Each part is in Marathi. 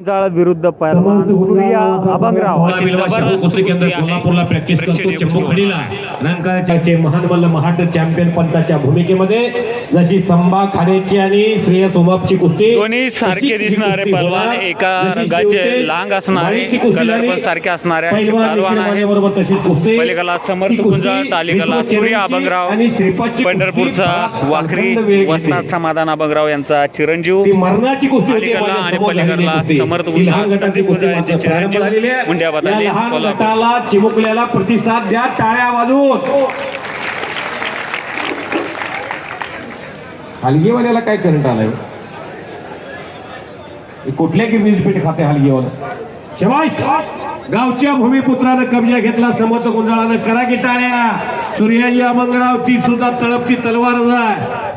विरुद्ध महान मल्ल महाट चॅम्पियन पंताच्या भूमिकेमध्ये जशी संभा खाडेची आणि श्रेयस कुस्ती सारखे दिसणारे एका लांग असणारे सारखे असणारे आहे बरोबर तशीच कुस्ती. समर्थ तालिकाला सूर्या अभंगराव आणि श्रीपाद पंढरपूरचा वाखरी वसनाथ समाधान अभंगराव यांचा चिरंजीव. मरणाची कुस्ती आणि पलीकडला समर्थ लहान प्रारंभ झालेली आहे. लहान. गटाला चिमुकल्याला प्रतिसाद द्या टाळ्या वाजवून. हलगीवाल्याला काय करंट आलाय? कुठल्या गिरणीच पीठ खाते हलगीवाला? शबाश गावच्या भूमिपुत्रानं कब्जा घेतला समत गुंजाळानं. करा की टाळ्या. सूर्याजी अमंगराव ती सुद्धा तळपती तलवारच आहे.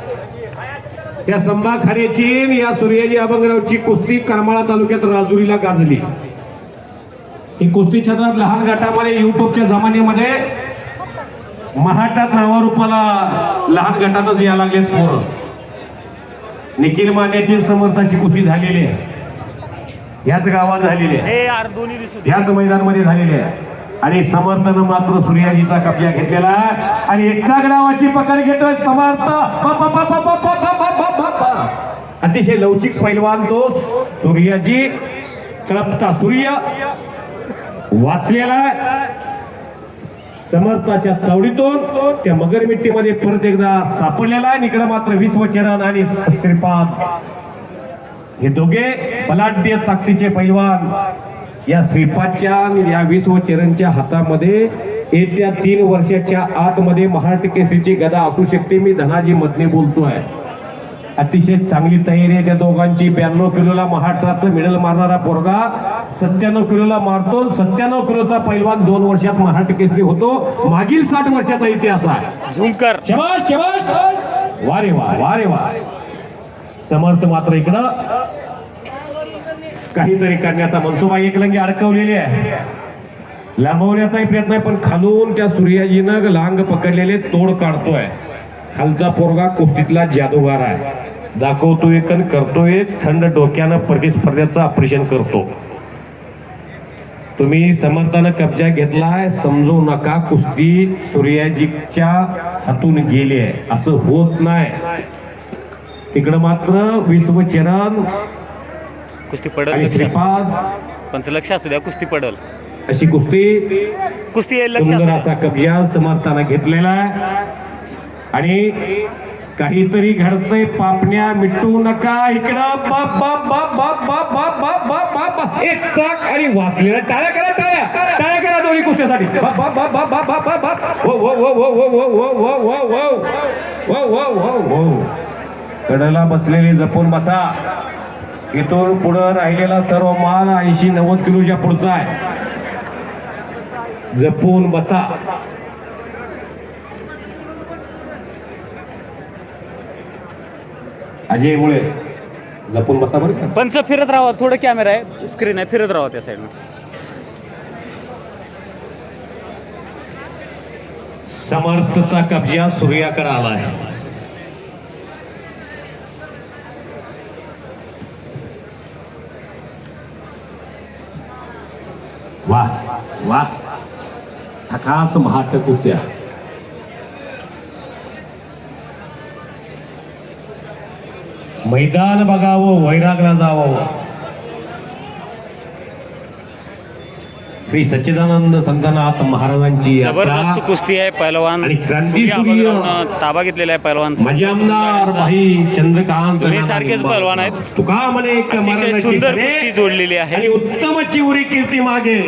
त्या संभा आणि या सूर्याजी अभंगरावची कुस्ती करमाळा तालुक्यात राजुरीला गाजली. ही कुस्ती क्षेत्रात लहान गटामध्ये युट्यूबच्या जमान्यामध्ये महाटात नावारूपाला लहान गटातच या लागलेत पोरं. निखिल मान्याची समर्थाची कुस्ती झालेली आहे. याच गावात झालेली आहे. याच मैदानमध्ये झालेली आहे. आणि समर्थनं मात्र सूर्याजीचा कब्जा घेतलेला. आणि एकचा गावाची पकड घेतोय समर्थ. अतिशय लवचिक पैलवान तो सूर्यजी. कळपता सूर्य. वाचलेला समर्थाच्या तावडीतून त्या मगरमिट्टीमध्ये परत एकदा सापडलेला आहे. इकडे मात्र विश्वचरण आणि श्रीपाद हे दोघे बलाढ्य ताकदीचे पैलवान या श्रीपादच्या या विश्वचरणच्या हातामध्ये येत्या तीन वर्षाच्या आतमध्ये महाराष्ट्र केसरीची गदा असू शकते. मी धनाजी मधने बोलतोय. अतिशय चांगली तयारी आहे त्या दोघांची. ब्याण्णव किलोला महाराष्ट्राचं मिडल मारणारा पोरगा सत्त्याण्णव किलोला मारतो. सत्त्याण्णव किलोचा पैलवान दोन वर्षात महाराष्ट्र केसरी होतो. मागील साठ वर्षाचा इतिहास आहे. झुमकर शबाश शबाश वारे वा वारे वा. समर्थ मात्र इकडं. काहीतरी करण्याचा मनसुबा एकलंगी अडकवलेली आहे. लांबवण्याचाही प्रयत्न आहे पण खालून त्या सूर्याजीनं लांग पकडलेले तोड काढतोय. खालचा पोरगा कुस्तीतला जादूगार आहे. दाखवतोय कन करतोय थंड डोक्यानं प्रतिस्पर्ध्याचं ऑपरेशन करतो. तुम्ही समर्थानं कब्जा घेतलाय समजू नका कुस्ती सूर्याजीच्या हातून गेली आहे असं होत नाही. इकडं मात्र विश्वचरण कुस्ती पडल. श्रीपाद. पंच लक्ष असू द्या कुस्ती पडल. अशी कुस्ती. कुस्ती असा कब्जा समर्थानं घेतलेला आहे आणि काहीतरी घडतंय पापण्या मिटू नका इकडं बाप बाप बाप बाप बाप बाप बाप बाप बाप बाप एक चाक आणि वाचलेला टाळ्या करा टाळ्या टाळ्या करा दोन्ही कुस्त्यासाठी बाप बाप बाप बाप बाप बाप बाप बाप वो वो वो वो वो वो वो वो वो वो वो वो वो वो कडेला बसलेली जपून बसा इथून पुढं राहिलेला सर्व माल ऐंशी नव्वद किलोच्या पुढचा आहे जपून बसा अजय मुळे. जपून बसा बरं पंच फिरत राहा थोडं कॅमेरा आहे. स्क्रीन आहे फिरत राहा त्या साईडनं समर्थचा कब्जा सूर्याकडे आला आहे वा वा ठकास महाट कुस्त्या मैदान बघावं वैरागला जावं. श्री सच्चिदानंद संतनाथ महाराजांची जबरदस्त कुस्ती आहे पैलवान. आणि ताबा घेतलेला आहे पैलवान. माझे आमदार भाई चंद्रकांत सारखेच पहलवान आहेत. तुका म्हणे एक सुंदर कुस्ती जोडलेली आहे. आणि उत्तम चिवरी कीर्ती मागे.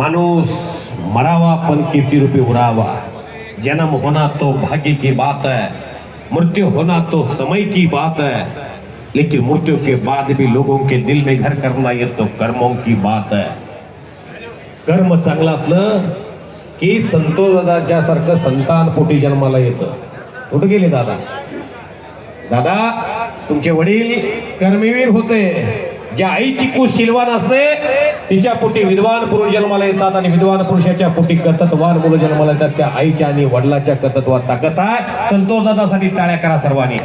माणूस मरावा पण कीर्ती रूपी उरावा. जन्म होना तो भाग्य की बात है मृत्यू होना तो समय की बात है। लेकिन मृत्यु के बाद भी लोगों के दिल में घर करना ये तो कर्मों की बात है। कर्म चांगलं असलं की संतोष दादाच्या सारखं संतान पोटी जन्माला येतं। कुठं गेले दादा? दादा तुमचे वडील कर्मवीर होते. ज्या आईची कुश शिलवान असते तिच्या पोटी विद्वान पुरुष जन्माला येतात आणि विद्वान पुरुषाच्या पोटी कतत्वान मुलं जन्माला येतात. त्या आईच्या आणि वडिलाच्या कतत्वात ताकद आहे. संतोष दादासाठी टाळ्या करा सर्वांनी.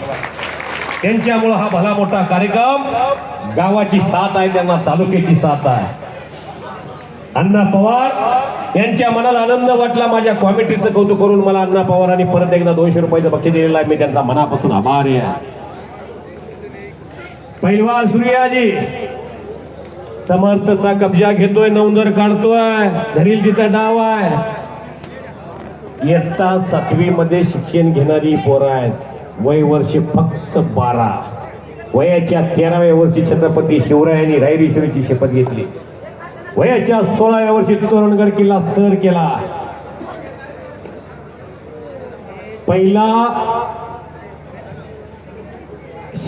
त्यांच्यामुळं हा भला मोठा कार्यक्रम गावाची साथ आहे त्यांना तालुक्याची साथ आहे. अण्णा पवार यांच्या मनाला आनंद वाटला. माझ्या कॉमेटीचं कौतुक करून मला अण्णा पवारांनी परत एकदा दोनशे रुपयाचं बक्षीस दिलेलं आहे. मी त्यांचा मनापासून आभारी आहे. पैलवान सूर्याजी समर्थचा कब्जा घेतोय नवंदर काढतोय धरील तिथं डाव आहे. इयत्ता सातवी मध्ये शिक्षण घेणारी पोरं आहेत. वय वर्ष फक्त बारा. वयाच्या तेराव्या वर्षी छत्रपती शिवरायांनी रायरेश्वरीची शपथ घेतली. वयाच्या सोळाव्या वर्षी तोरणगड किल्ला सर केला. पहिला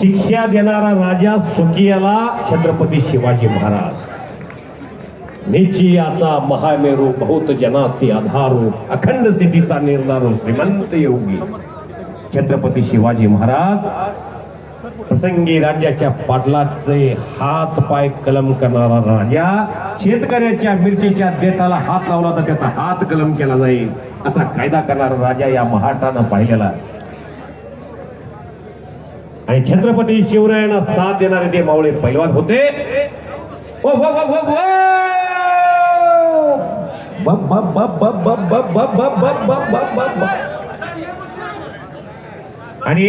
शिक्षा देणारा राजा सुकियाला छत्रपती शिवाजी महाराज निश्चयाचा महामेरू बहुत जनासी आधारू अखंड स्थितीचा निर्धारू श्रीमंत योगी छत्रपती शिवाजी महाराज प्रसंगी राज्याच्या पाटलाचे हात पाय कलम करणारा राजा शेतकऱ्याच्या मिरचीच्या देठाला हात लावला तर त्याचा हात कलम केला जाईल असा कायदा करणारा राजा या महाटानं पाहिलेला आहे. आणि छत्रपती शिवरायांना साथ देणारे ते मावळे पैलवान होते आणि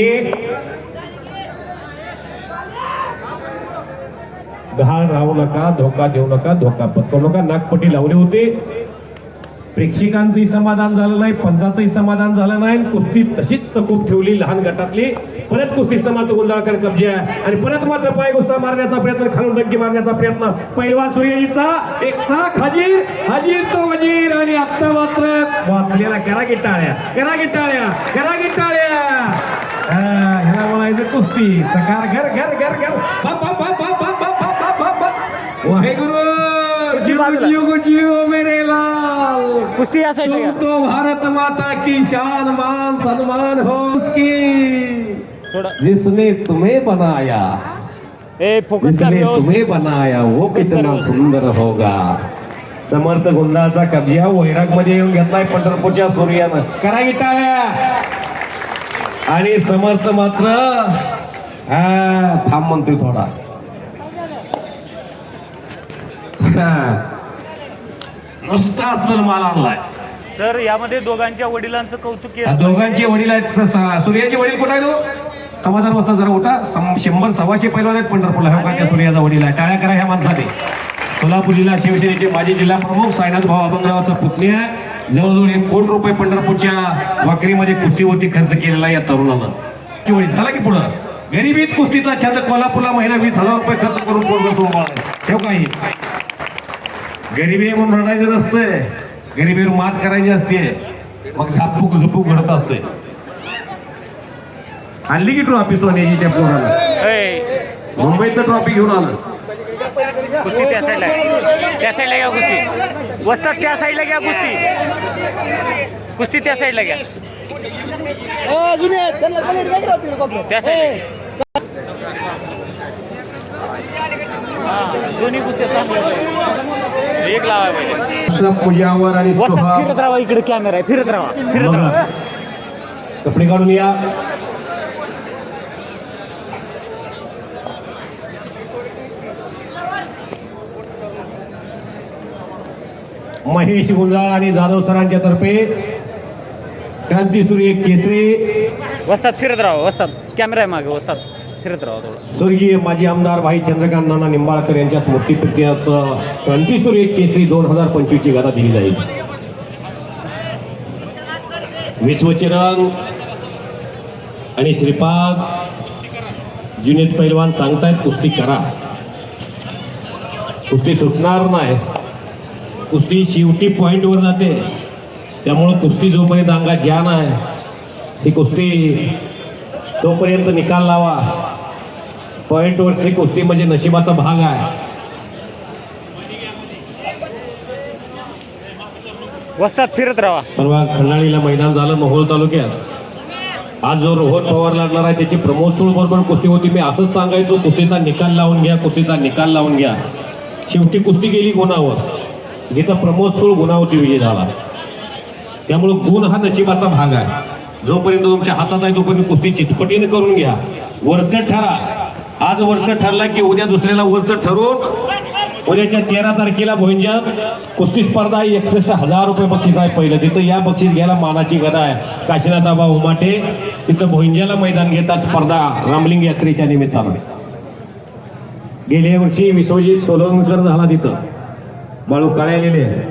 घाण राहू नका धोका देऊ नका धोका पत्करू नका नागपट्टी लावली होती प्रेक्षकांचंही समाधान झालं नाही पंचाचंही समाधान झालं नाही. कुस्ती तशीच तकूप ठेवली लहान गटातली. परत कुस्ती समाज गुंडाळकर कब्जे आहे. आणि परत मात्र पाय गुस्सा मारण्याचा प्रयत्न खालून डग्गी मारण्याचा प्रयत्न. पहिलवा सूर्यजीचा एक साख हजीर हजीर तो वजीर. आणि आत्ता मात्र वाचलेला करा गिटाळ्या करा गिटाळ्या करा गिटाळ्या ह्याला म्हणायचं कुस्ती. सकार घर घर घर घर. वाहेगुरु जीव जीव मेरे कुस्ती या साईडला तो भारत माता की शान मान सम्मान हो उसकी। थोडं जिसने तुम्हें बनाया ए फोकस जिसने. तुम्हें बनाया वो कितना सुंदर होगा। समर्थ गुंडाचा कब्जा वैरागमध्ये येऊन घेतलाय पंढरपूरच्या सूर्यानं. करा की टाळ्या आणि समर्थ मात्र हा थांब म्हणतोय थोडा. हा. नुसता माल आणलाय. सर यामध्ये दोघांच्या वडिलांचं कौतुक केलं दोघांचे वडील आहेत. स- स- सूर्याचे वडील कुठे आहे तो समाधान बसता जरा उठा. सम- शंभर सव्वाशे पैलवान आहेत पंढरपूरला. हो का त्या सूर्याचा वडील आहे. टाळ्या करा ह्या माणसाने. सोलापूर जिल्हा शिवसेनेचे माजी जिल्हा प्रमुख साईनाथ भाऊ अभंगरावाचा पुतण्या जवळजवळ एक कोटी रुपये पंढरपूरच्या वाकरीमध्ये कुस्तीवरती खर्च केलेला आहे या तरुणानं. की वडील चला की पुढं. गरिबीत कुस्तीचा छंद कोल्हापूरला महिना वीस हजार रुपये खर्च करून पोरग सोडवा ठेव काही गरिबी आहे म्हणून रडायचं नसतंय गरिबीवर मात करायची असते. मग झापूक झुपूक घडत असते आणली की ट्रॉफी सोन्याची त्या पोराला ए, मुंबईत ट्रॉफी घेऊन आलं. कुस्ती त्या साईडला. त्या साईडला घ्या कुस्ती. वस्तात त्या साईडला घ्या कुस्ती. कुस्ती त्या साईडला घ्या. त्या साईडला हा दोन्ही कुस्त्या चांगल्या. एक लावा पाहिजे पूजावर आणि. फिरत राहा इकडे कॅमेरा आहे. फिरत राहा. फिरत. राहा. कपडे काढून या. महेश गुंजाळ आणि जाधव सरांच्या तर्फे क्रांतीसूर्य केसरी. वस्तात फिरत राहा वस्तात. कॅमेरा आहे मागे वस्तात. फिरत राहा थोडं स्वर्गीय माजी आमदार भाई चंद्रकांत नाना निंबाळकर यांच्या स्मृती प्रित्यर्थ क्रांतीसूर्य केसरी दोन हजार पंचवीस ची गाथा दिली जाईल. विश्वचरण आणि श्रीपाद जुनेद पैलवान सांगतायत कुस्ती करा. कुस्ती सुटणार नाही. कुस्ती शेवटी पॉईंटवर जाते. त्यामुळं कुस्ती जोपर्यंत अंगात ज्ञान आहे ती कुस्ती तोपर्यंत निकाल लावा. पॉइंटवरची कुस्ती म्हणजे नशिबाचा भाग आहे. वस्तात फिरत राहा. परवा खंडाळीला मैदान झालं मोहोळ तालुक्यात. आज जो रोहन पवार लढणार आहे त्याची प्रमोद सूळ बरोबर कुस्ती होती. मी असंच सांगायचो कुस्तीचा निकाल लावून घ्या कुस्तीचा निकाल लावून घ्या. शेवटी कुस्ती गेली गुणावर. जिथं प्रमोद सूळ गुणावरती विजय झाला. त्यामुळे गुण हा नशिबाचा भाग आहे. जोपर्यंत तुमच्या हातात आहे तोपर्यंत कुस्ती चितपटीने करून घ्या. वरचढ ठरा. आज वर्ष ठरला की उद्या दुसऱ्याला वर्ष ठरवून उद्याच्या तेरा तारखेला भोंज्यात कुस्ती स्पर्धा एकसष्ट हजार रुपये बक्षीस आहे पहिलं. तिथं या बक्षीस घ्यायला मानाची गदा आहे. काशीनाथ आबा उमाटे तिथं भोंज्याला मैदान घेतात स्पर्धा रामलिंग यात्रेच्या निमित्तानं. गेल्या वर्षी विश्वजित सोलंकर झाला तिथं. बाळू काळ्यालेले.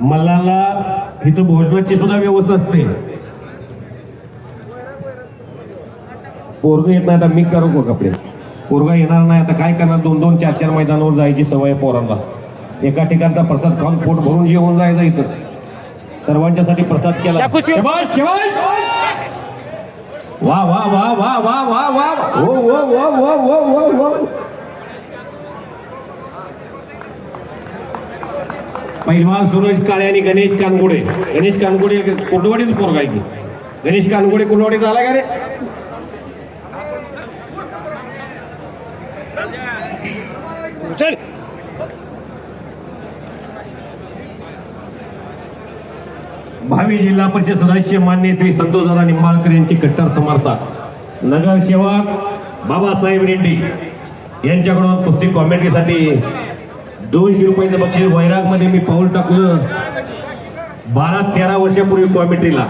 मल्लाला इथं भोजनाची सुद्धा व्यवस्था असते. पोरग येत नाही आता मी करू का कपडे? पोरगा येणार नाही आता काय करणार? दोन दोन चार चार मैदानावर जायची सवय पोरांना. एका ठिकाणचा प्रसाद खाऊन पोट भरून जेवून जायचं इथं. सर्वांच्यासाठी प्रसाद केला! वा वा वा वा वा वा वा ओ ओ ओ ओ ओ ओ ओ पहिलवान सूरज काळे आणि गणेश कानगुडे. गणेश कानगुडे कुंडवाडीच पोरगा आहे की? गणेश कानगुडे कुंडवाडी झाला का रे चल भावी जिल्हा परिषद सदस्य मान्य श्री संतोषदादा निंबाळकर यांचे कट्टर समर्थक नगरसेवक बाबासाहेब रेड्डी यांच्याकडून कुस्ती कॉमेंट्रीसाठी दोनशे रुपयाचं बक्षीस वैरागमध्ये मी पाऊल टाकलं. बारा तेरा वर्षापूर्वी कॉमेंट्रीला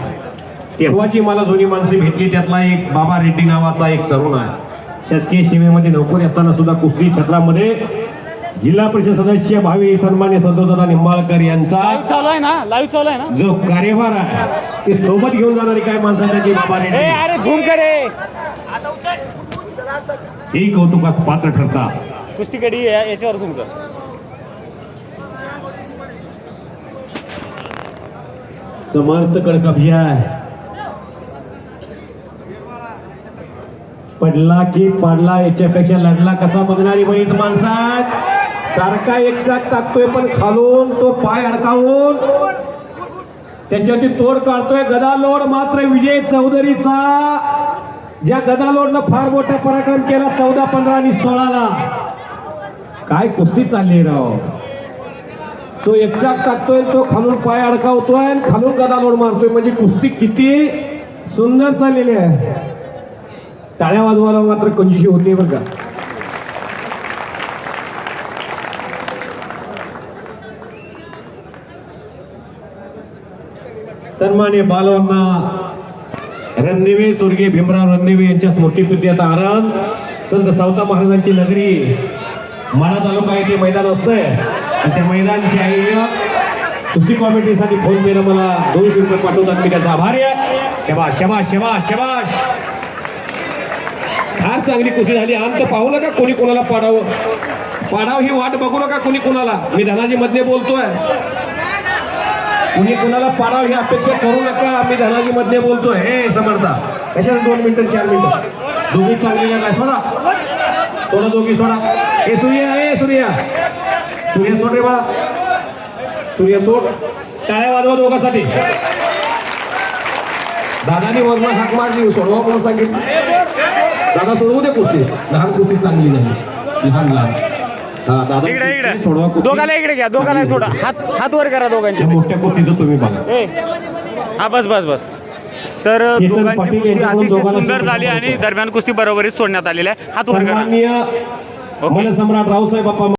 तेव्हाची मला जुनी माणसे भेटली त्यातला एक बाबा रेड्डी नावाचा एक तरुण आहे. शासकीय सेवेमध्ये नोकरी असताना सुद्धा कुस्ती क्षेत्रामध्ये जिल्हा परिषद सदस्य भावी सन्मान्य संतोषदादा निंबाळकर यांचा चालू आहे ना? लाईव्ह चालू आहे ना? जो कार्यभार आहे ते सोबत घेऊन जाणारी काय माणसं त्याची अरे झूम करे ही कौतुकास पात्र ठरता. कुस्ती कडी याच्यावर झूम कर. समर्थ कबजी आहे. पडला की पडला याच्यापेक्षा लढला कसा बघणारी बरीच माणसात सारखा एक चाक टाकतोय पण खालून तो पाय अडकावून त्याच्यावरती तोड काढतोय. गदालोड मात्र विजय चौधरीचा ज्या गदालोडनं फार मोठा पराक्रम केला चौदा पंधरा आणि सोळाला. काय कुस्ती चालली राव. तो एकचाक टाकतोय तो खालून पाय अडकावतोय आणि खालून गदालोड मारतोय. म्हणजे कुस्ती किती सुंदर चाललेली आहे. टाळ्या वाजवायला मात्र कंजूशी होती बरं का. सन्मान्य बालवांना रणदेवे स्वर्गीय भीमराव रणदेवे यांच्या आता आरण संत सावता महाराजांची नगरी माडा तालुका येथे मैदान असतंय. आणि त्या मैदानची आई कुस्ती कॉमेंट्रीसाठी फोन केलं मला दोनशे रुपये पाठवतात मी त्याचा आभारी आहे. शबाश शबाश शबाश शबाश फार चांगली कुस्ती झाली. अंत पाहू नका कोणी कोणाला पाडावं. पाडाव ही वाट बघू नका कोणी कोणाला. मी धनाजी मधले बोलतोय. कुणी कुणाला पाडाव ही अपेक्षा करू नका. आम्ही धनाजी मध्ये बोलतोय. हे समर्था कशा दोन मिनिटं चार मिनिटं? दोघी चांगली नाही सोडा. सोडा दोघी सोडा. हे सूर्या हे सूर्या. सूर्या सोड रे बाळा. सूर्या सोड. टाळ्या वाजवा दोघांसाठी. दादानी वर्ण हाक मारली. सोडवा कोण सांगितलं. दादा सोडवू दे कुस्ती. लहान कुस्ती चांगली नाही लहान लहान. इकडे इकडे. दोघाला इकडे घ्या दोघाला थोडा. हात हात वर करा दोघांचे. या मोठ्या कुस्तीचं तुम्ही बघा. हा बस बस बस. तर दोघांची कुस्ती अतिशय सुंदर झाली आणि. दरम्यान कुस्ती बरोबरीत सोडण्यात आलेली आहे. हात वर करा. ओके. मनसम्राट रावसाहेब